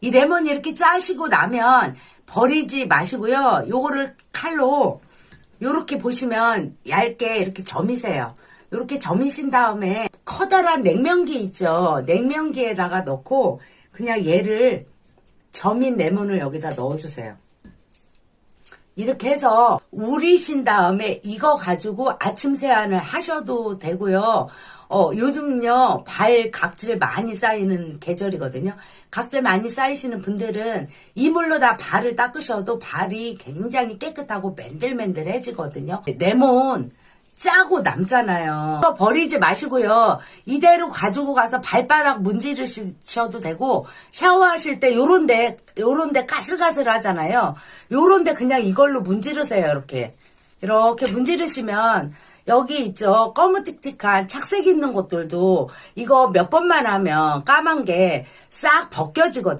이 레몬 이렇게 짜시고 나면 버리지 마시고요. 요거를 칼로 요렇게 보시면 얇게 이렇게 점이세요. 요렇게 점이신 다음에 커다란 냉면기 있죠. 냉면기에다가 넣고 그냥 얘를 점인 레몬을 여기다 넣어주세요. 이렇게 해서 우리신 다음에 이거 가지고 아침 세안을 하셔도 되고요. 어, 요즘요, 발 각질 많이 쌓이는 계절이거든요. 각질 많이 쌓이시는 분들은 이물로 다 발을 닦으셔도 발이 굉장히 깨끗하고 맨들맨들해지거든요. 레몬, 짜고 남잖아요. 버리지 마시고요. 이대로 가지고 가서 발바닥 문지르셔도 되고 샤워하실 때 요런데 요런데 가슬가슬 하잖아요. 요런데 그냥 이걸로 문지르세요. 이렇게 이렇게 문지르시면 여기 있죠. 검은틱틱한 착색 있는 것들도 이거 몇 번만 하면 까만 게 싹 벗겨지거든요.